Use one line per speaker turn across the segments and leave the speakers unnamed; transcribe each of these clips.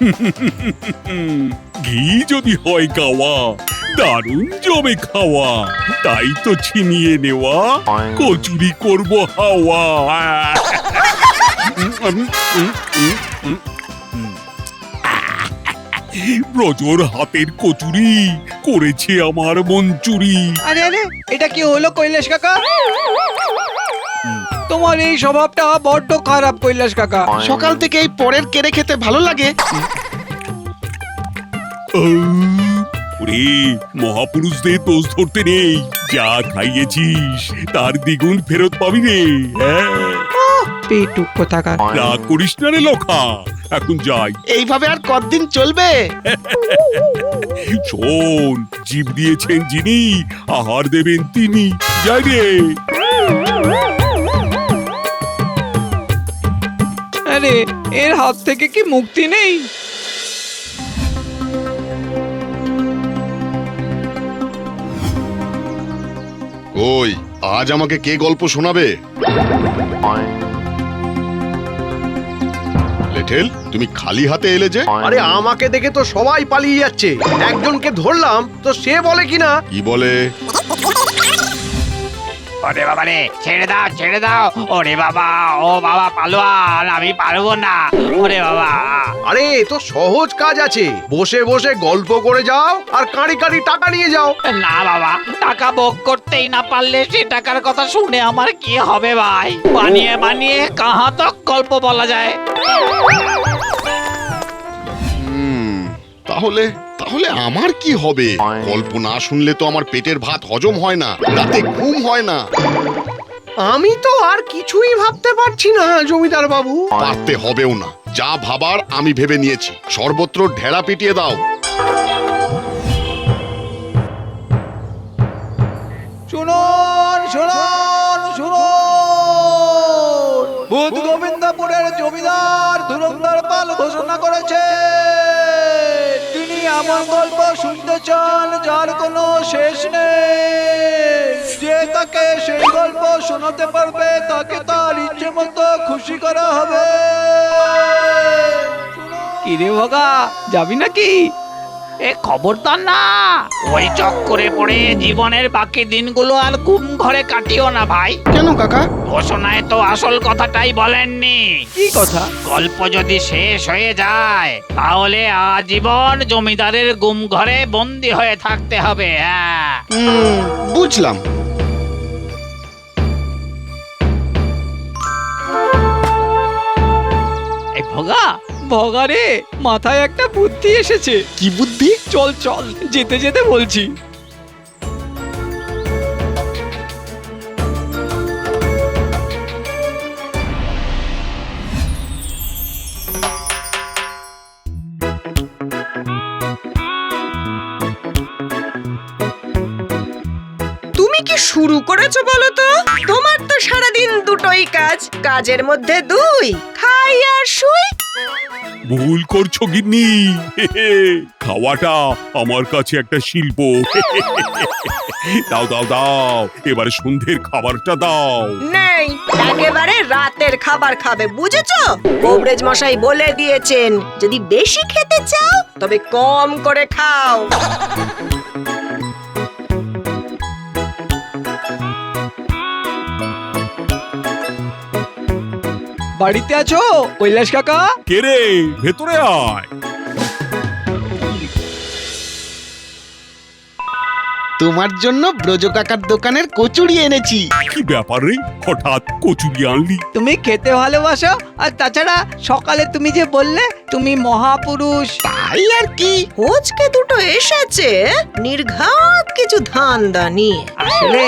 ঘি যদি হয় গাওয়া দারুণ জমে খাওয়া, তাই তো ছিনিয়ে নেওয়া, কচুরি করব হাওয়া। ব্রজর হাতের কচুরি করেছে আমার মঞ্চুরি
আরে আরে, এটা কি হলো কৈলাস কাকা তোমার এই স্বভাবটা বড্ড খারাপ কৈলাস কাকা।
সকাল থেকে এই পরের কেড়ে খেতে ভালো লাগে।
ওরে মহাপুরুষদের দোষ ধরতে নেই। যা খাইয়েছিস তার দ্বিগুণ ফেরত পাবি রে হ্যাঁ?
পেটুক কোথাকার।
রাগ করিস না রে লখা এখন যাই।
এইভাবে আর কতদিন চলবে?
শোন জীব দিয়েছেন যিনি আহার দেবেন তিনি। যাই রে।
এর হাত থেকে কি মুক্তি নেই?
ওই আজ আমাকে কে গল্প শোনাবে? লেঠেল তুমি খালি হাতে এলে যে?
আরে আমাকে দেখে তো সবাই পালিয়ে যাচ্ছে। একজনকে ধরলাম তো সে বলে কিনা?
কি বলে?
ওরে বাবা রে ছেড়ে দাও ছেড়ে দাও। ওরে বাবা ও বাবা পালোয়ান আমি পারব না। ওরে বাবা।
আরে এ তো সহজ কাজ আছে। বসে বসে গল্প করে যাও আর কাঁড়ি কাঁড়ি টাকা নিয়ে যাও।
না বাবা টাকা ভোগ করতেই না পারলে সে টাকার কথা শুনে আমার কি হবে ভাই? বানিয়ে বানিয়ে কাহা তক গল্প বলা যায়।
তাহলে তাহলে আমার কি হবে? গল্প না শুনলে তো আমার পেটের ভাত হজম হয় না রাতে ঘুম হয় না।
আমি তো আর কিছুই ভাবতে পারছি না জমিদার বাবু।
পারতে হবেও না। যা ভাবার আমি ভেবে নিয়েছি। সর্বত্র ঢেড়া পিটিয়ে দাও।
শুনুন শুনুন শুনুন। ভূত গোবিন্দপুরের জমিদার ধুরন্ধর পাল ঘোষণা করেছে। এমন গল্প শুনতে চান, যার কোনো শেষ নেই। যে তাকে সেই গল্প শোনাতে পারবে, তাকে তার ইচ্ছে মতো খুশি করা হবে। কিরে ভগা, যাবি নাকি?
এ খবরদার না। ওই চক্করে পড়ে জীবনের বাকি দিনগুলো আর ঘুম ঘরে কাটিও না ভাই।
কেন কাকা?
ঘোষণায় তো আসল কথাটাই বলেননি।
কি কথা?
গল্প যদি শেষ হয়ে যায় তাহলে আজীবন জমিদারের গুম ঘরে বন্দি হয়ে থাকতে হবে হ্যাঁ।
হুম, বুঝলাম।
এই ভগা ভগা রে মাথায় একটা বুদ্ধি এসেছে।
কি বুদ্ধি?
চল চল, যেতে যেতে বলছি।
তুমি কি শুরু করেছ বলো তো? তোমার তো সারাদিন দুটোই কাজ, কাজের মধ্যে দুই, খাই আর শুই
ভুল করছ, গিন্নি। খাওয়াটা আমার কাছে একটা শিল্প। দাও দাও দাও। এবারে সন্ধ্যের খাবারটা দাও।
নেই, একেবারে রাতের খাবার খাবে, বুঝেছ? কবরেজ মশাই বলে দিয়েছেন, যদি বেশি খেতে চাও, তবে কম করে খাও।
বাড়িতে আছো? কৈলাস কাকা?
কে রে? ভেতরে আয়।
তোমার জন্য ব্রজ কাকার দোকানের কচুরি এনেছি।
কি ব্যাপার রে? হঠাৎ কচুরি আনলি।
তুমি খেতে ভালোবাসো আর তাছাড়া সকালে তুমি যে বললে তুমি মহাপুরুষ।
তাই আর কি?
হোচকে দুটো এসেছে নির্ঘাত কিছু ধান্দা নিয়ে
আসলে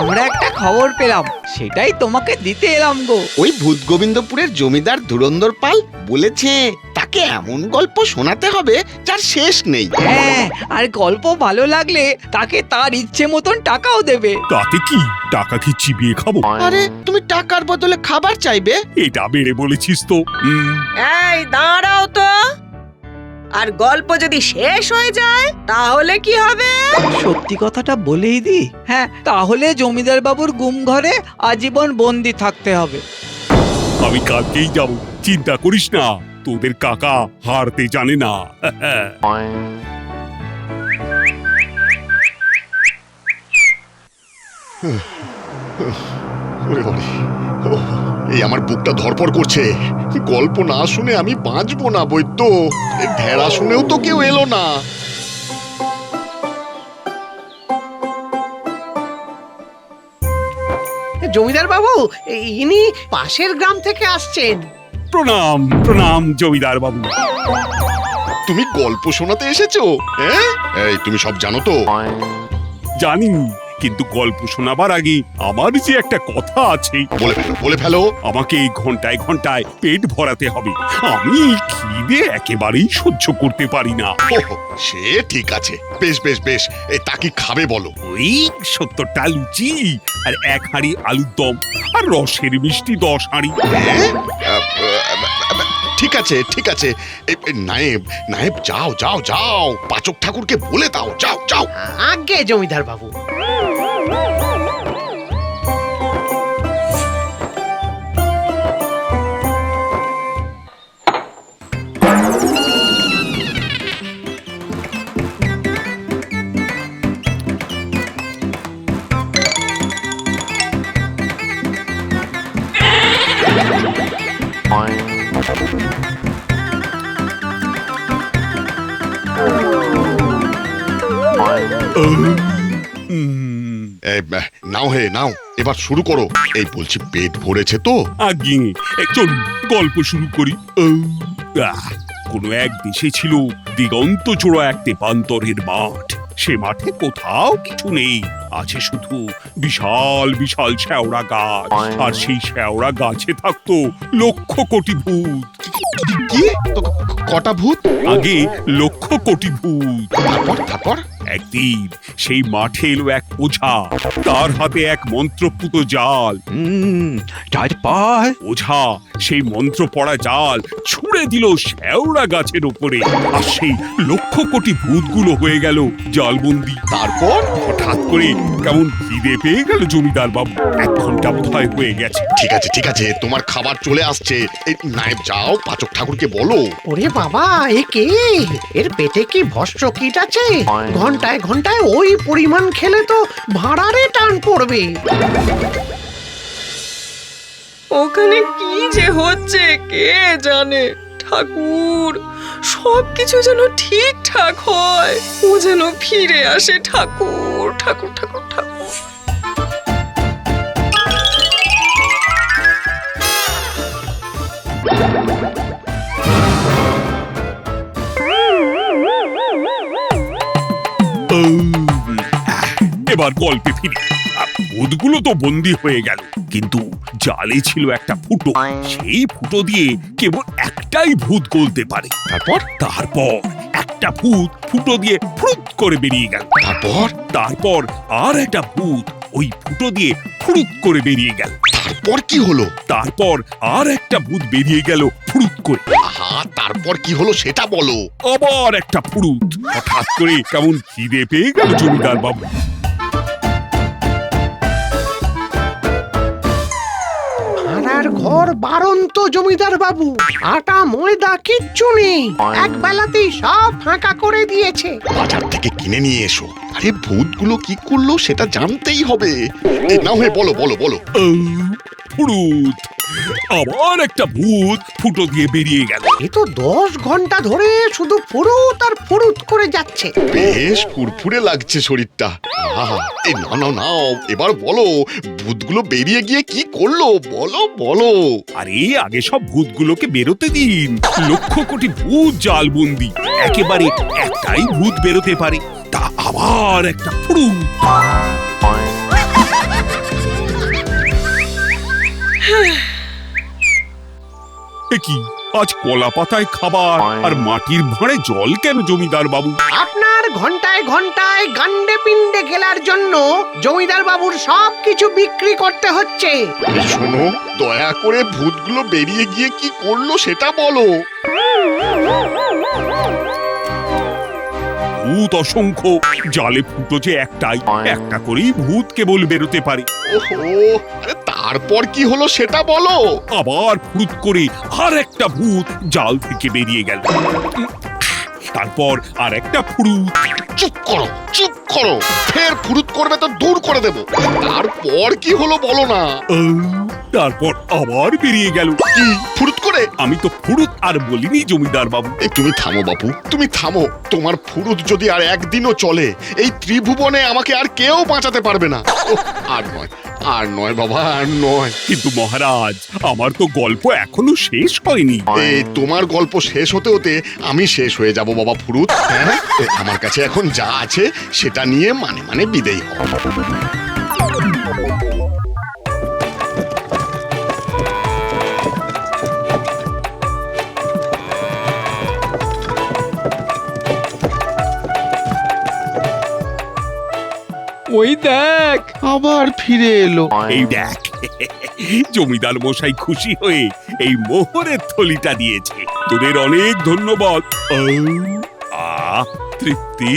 আমরা একটা খবর পেলাম সেটাই তোমাকে দিতে এলাম গো।
ওই ভূত গোবিন্দপুরের জমিদার ধুরন্ধর পাল বলেছে তাকে এমন গল্প শোনাতে হবে যার শেষ নেই।
হ্যাঁ আর গল্প ভালো লাগলে তাকে তার ইচ্ছে মতন টাকাও দেবে।
তাতে কি? টাকা কি চিবিয়ে খাব।
আরে তুমি টাকার বদলে খাবার চাইবে?
এটা বেড়ে বলেছিস তো। হুম,
এই দাঁড়াও তো। আর গল্প যদি শেষ হয়ে যায় তাহলে কি হবে?
সত্যি কথাটা বলেই দি। হ্যাঁ তাহলে জমিদার বাবুর গুম ঘরে আজীবন বন্দি থাকতে হবে।
আমি কালকেই যাব। চিন্তা করিস না তোদের কাকা হারতে জানে না।
ওরে এই আমার বুকটা ধরপড় করছে। গল্প না শুনে আমি বাঁচবো না বৈদ্য। ঢেড়া শুনেও তো কেউ এলো না।
জমিদার বাবু ইনি পাশের গ্রাম থেকে আসছেন।
প্রণাম প্রণাম জমিদার বাবু।
তুমি গল্প শোনাতে এসেছ হ্যাঁ? এই তুমি সব জানো তো?
জানি। কিন্তু গল্প শোনাবার আগে আমার যে একটা কথা আছে
বলে ফেলো বলে ফেলো।
আমাকে এই ঘন্টায় ঘন্টায় পেট ভরাতে হবে। আমি এই খিদে একেবারেই সহ্য করতে পারি না।
ওহ, সে ঠিক আছে। বেশ বেশ বেশ তা কি খাবে বলো?
ওই সত্তরটা লুচি আর এক হাঁড়ি আলুর দম আর রসের মিষ্টি দশ হাঁড়ি।
হ্যাঁ? আহ, আহ, আহ, ঠিক আছে ঠিক আছে। নায়েব নায়েব যাও যাও যাও। পাচক ঠাকুরকে বলে দাও যাও যাও।
আগে জমিদার বাবু।
এই, আহ, নাও হে নাও। এবার শুরু করো। এই বলছি পেট ভরেছে তো?
আগে চলুন গল্প শুরু করি। আহ, আহ, কোনো এক দেশে ছিল দিগন্ত চূড়া এক তেপান্তরের মাঠ। সে মাঠে কোথাও কিছু নেই। আছে শুধু বিশাল বিশাল শেওড়া গাছ। আর সেই শেওড়া গাছে থাকতো লক্ষ কোটি ভূত।
কি? তো ক- কটা ভূত?
আগে লক্ষ কোটি ভূত।
তারপর তারপর
একদিন সেই মাঠে এলো এক ওঝা। তার হাতে এক মন্ত্রপুত জাল।
তারপর
ওঝা সেই মন্ত্র পড়া জাল ছুঁড়ে দিল শেওড়া গাছের উপরে আর সেই লক্ষ কোটি ভূতগুলো হয়ে গেল জালবন্দি।
তারপর
হঠাৎ করে কেমন খিদে পেয়ে গেল জমিদার বাবু। এক ঘণ্টা বোধহয় হয়ে গেছে।
ঠিক আছে ঠিক আছে তোমার খাবার চলে আসছে। এই নায়েব যাও পাচক ঠাকুরকে বলো।
ওরে বাবা এ কে? এর পেটে কি ভস্য কীট আছে ঘন্টায় ঘন্টায় ওই পরিমাণ খেলে তো ভাড়ারে টান পড়বে।
ওখানে কি যে হচ্ছে, কে জানে? ঠাকুর সব কিছু যেন ঠিকঠাক হয়। ও যেন ফিরে আসে ঠাকুর ঠাকুর ঠাকুর ঠাকুর।
এবার গল্পে ফিরি। ভূতগুলো তো বন্দি হয়ে গেল। কিন্তু জালে ছিল একটা ফুটো। সেই ফুটো দিয়ে কেবল একটাই ভূত গলতে পারে।
তারপর?
তারপর একটা ভূত ফুটো দিয়ে ফুট করে বেরিয়ে গেল।
তারপর?
তারপর আর একটা ভূত ওই ফুটো দিয়ে ফুরুত করে বেরিয়ে গেল।
তারপর কি হলো?
তারপর আর একটা ভূত বেরিয়ে গেল ফুরুত করে।
আহা তারপর কি হলো সেটা বলো।
আবার একটা ফুরুত। হঠাৎ করে কেমন খিদে পেয়ে গেল জমিদার বাবু।
ঘর বারন্ত জমিদার বাবু আটা ময়দা কিচ্ছু নেই। এক বেলাতেই সব ফাঁকা করে দিয়েছে।
বাজার থেকে কিনে নিয়ে এসো। আরে ভূতগুলো কি করল সেটা জানতেই হবে। এই নাও হে বলো বলো বলো।
ফুরুত আবার একটা ভূত ফুটো দিয়ে বেরিয়ে গেল।
এ তো দশ ঘণ্টা ধরে শুধু ফুরুত আর ফুরুত করে যাচ্ছে।
বেশ ফুরফুরে লাগছে শরীরটা। আহা এই নাও নাও নাও এবার বলো ভূতগুলো বেরিয়ে গিয়ে কি করল? বলো বলো।
আরে আগে সব ভূতগুলোকে বেরোতে দিন। লক্ষ কোটি ভূত জালবন্দি। একেবারে একটাই ভূত বেরোতে পারে তা আবার একটা ফুরুত। এ কি? আজ কলা পাতায় খাবার আর মাটির ভাঁড়ে জল কেন জমিদার বাবু?
আপনার ঘন্টায় ঘন্টায় গান্ডে পিণ্ডে খেলার জন্য জমিদার বাবুর সব কিছু বিক্রি করতে হচ্ছে।
শোনো দয়া করে ভূতগুলো বেরিয়ে গিয়ে কি করল সেটা বলো।
ভূত অসংখ্য জালে ফুটো যে একটাই। একটা করেই ভূত কেবল বেরোতে পারে।
ওহো আরে তা তারপর কি হলো সেটা বলো?
আবার ফুরুত করে আর একটা ভূত জাল থেকে বেরিয়ে গেল। তারপর আর একটা ফুরুত
চুপ করো চুপ করো। ফের ফুরুত করবে তো দূর করে দেব। তারপর কি হলো বলো না?
তারপর আবার বেরিয়ে গেল।
কি ফুরুত করে?
আমি তো ফুরুত আর বলিনি জমিদার বাবু।
এই তুমি থামো বাবু তুমি থামো। তোমার ফুরুত যদি আর একদিনও চলে এই ত্রিভুবনে আমাকে আর কেউ বাঁচাতে পারবে না। আর নয়। আর নয় বাবা আর নয়।
কিন্তু মহারাজ আমার তো গল্প এখনও শেষ হয়নি।
এই তোমার গল্প শেষ হতে হতে আমি শেষ হয়ে যাব বাবা ফুরুত। হ্যাঁ আমার কাছে এখন যা আছে সেটা নিয়ে মানে মানে বিদেয় হও।
ওই দেখ
আবার ফিরে এলো।
এই দেখ জমিদার মশাই খুশি হয়ে এই মোহরের থলিটা দিয়েছে। তোদের অনেক ধন্যবাদ। তৃপ্তি।